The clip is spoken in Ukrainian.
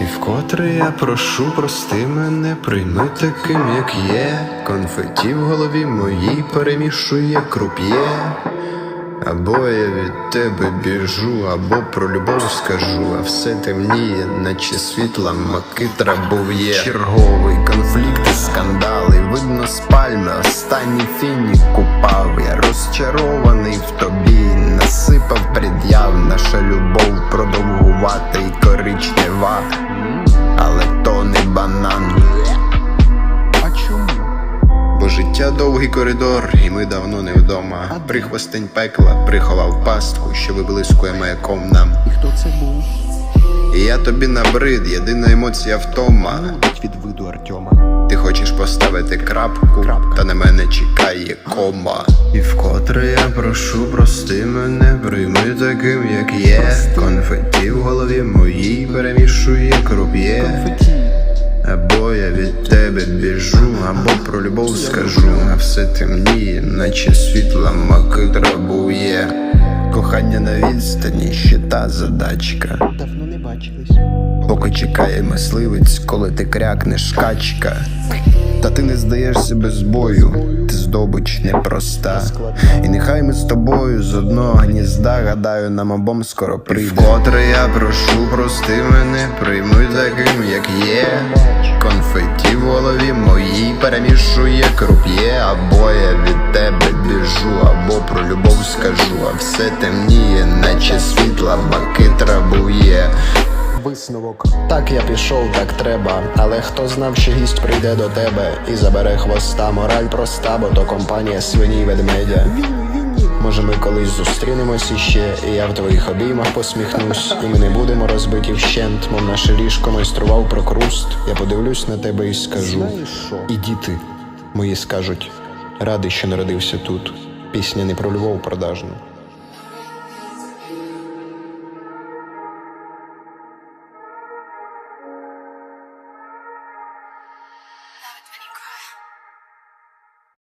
І вкотре я прошу, прости мене, прийми таким, як є. Конфеті в голові моїй перемішує круп'є. Або я від тебе біжу, або про любов скажу, а все темніє, наче світла макитра бов'є. Черговий конфлікт і скандали, видно з пальми, останній фінік купав. Я розчарований в тобі, насипав пред'яв, наша любов продовгувата і коричнева, але то не банан. А чому? Бо життя довгий коридор, і ми давно не вдома. Прихвостень пекла приховав пастку, що виблискує маяком нам. І хто це був? І я тобі набрид, єдина емоція втома. Від виду Артема. Ти хочеш поставити крапку, Крапка. та на мене чекає кома. І вкотре я прошу, прости мене, прийми таким, як є. Конфеті в голові моїй перемішує круп'є. Або я від тебе біжу, або про любов скажу, а все темніє, наче світла макитра бує. Кохання на відстані, та задачка. Давно не бачились. Поки чекає мисливець, коли ти крякнеш качка. Та ти не здаєшся без бою, ти здобич непроста. І нехай ми з тобою з одного гнізда, гадаю, нам обом скоро прийде. Вкотре я прошу, прости мене, прийми таким, як є. Конфеті в голові моїй перемішує круп'є, або я від тебе біжу, або про любов скажу, а все темніє, наче бує. Висновок. Так я пішов, так треба. Але хто знав, що гість прийде до тебе і забере хвоста. Мораль проста, бо то компанія свині ведмедя. Може, ми колись зустрінемось іще, і я в твоїх обіймах посміхнусь, і ми не будемо розбиті вщент, мов наше ліжко майстрував прокруст. Я подивлюсь на тебе і скажу. І діти мої скажуть, радий, що народився тут. Пісня не про любов продажну,